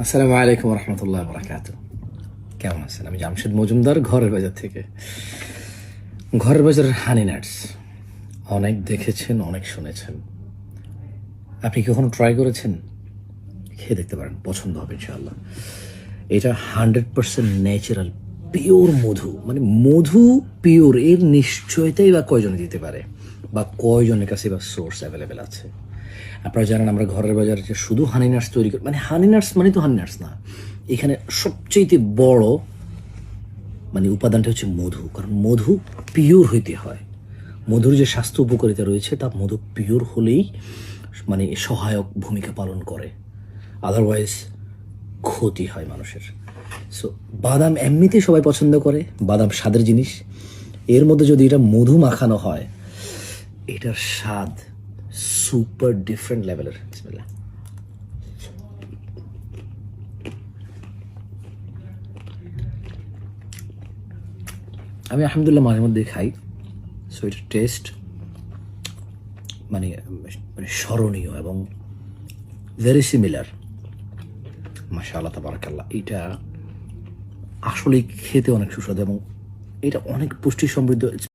আসসালামু আলাইকুম রহমতুল্লাহ বরাকাত কেমন আছেন? আমি জামশেদ মজুমদার, ঘরের বাজার থেকে। ঘরের বাজারের হানি নাটস। অনেক দেখেছেন, অনেক শুনেছেন। আপনি কখনো ট্রাই করেছেন? খেয়ে দেখতে পারেন, পছন্দ হবে ইনশাআল্লাহ। এটা হান্ড্রেড পার্সেন্ট ন্যাচারাল পিওর মধু। মানে মধু পিওর এর নিশ্চয়তাই বা কয়জনে দিতে পারে? বা কয়জনের কাছে বা সোর্স অ্যাভেলেবেল আছে? আপনারা জানেন আমরা ঘরের বাজারে যে শুধু হানি নাটস তৈরি করি মানে হানি নাটস মানে তো হানি নাটস না। এখানে সবচেয়ে বড় মানে উপাদানটা হচ্ছে মধু, কারণ মধু পিওর হইতে হয়। মধুর যে স্বাস্থ্য উপকারিতা রয়েছে, তা মধু পিওর হলেই মানে সহায়ক ভূমিকা পালন করে। আদারওয়াইজ ক্ষতি হয় মানুষের। সো বাদাম এমনিতেই সবাই পছন্দ করে, বাদাম স্বাদের জিনিস। এর মধ্যে যদি এটা মধু মাখানো হয়, এটার স্বাদ সুপার ডিফারেন্ট লেভেলের আমি আলহামদুলিল্লাহ মাঝে মধ্যে খাই। সো এটার টেস্ট মানে মানে স্মরণীয় এবং ভেরি সিমিলার মাসা আল্লাহ তাবারাকাল্লাহ। এটা আসলেই খেতে অনেক সুস্বাদু এবং এটা অনেক পুষ্টি সমৃদ্ধ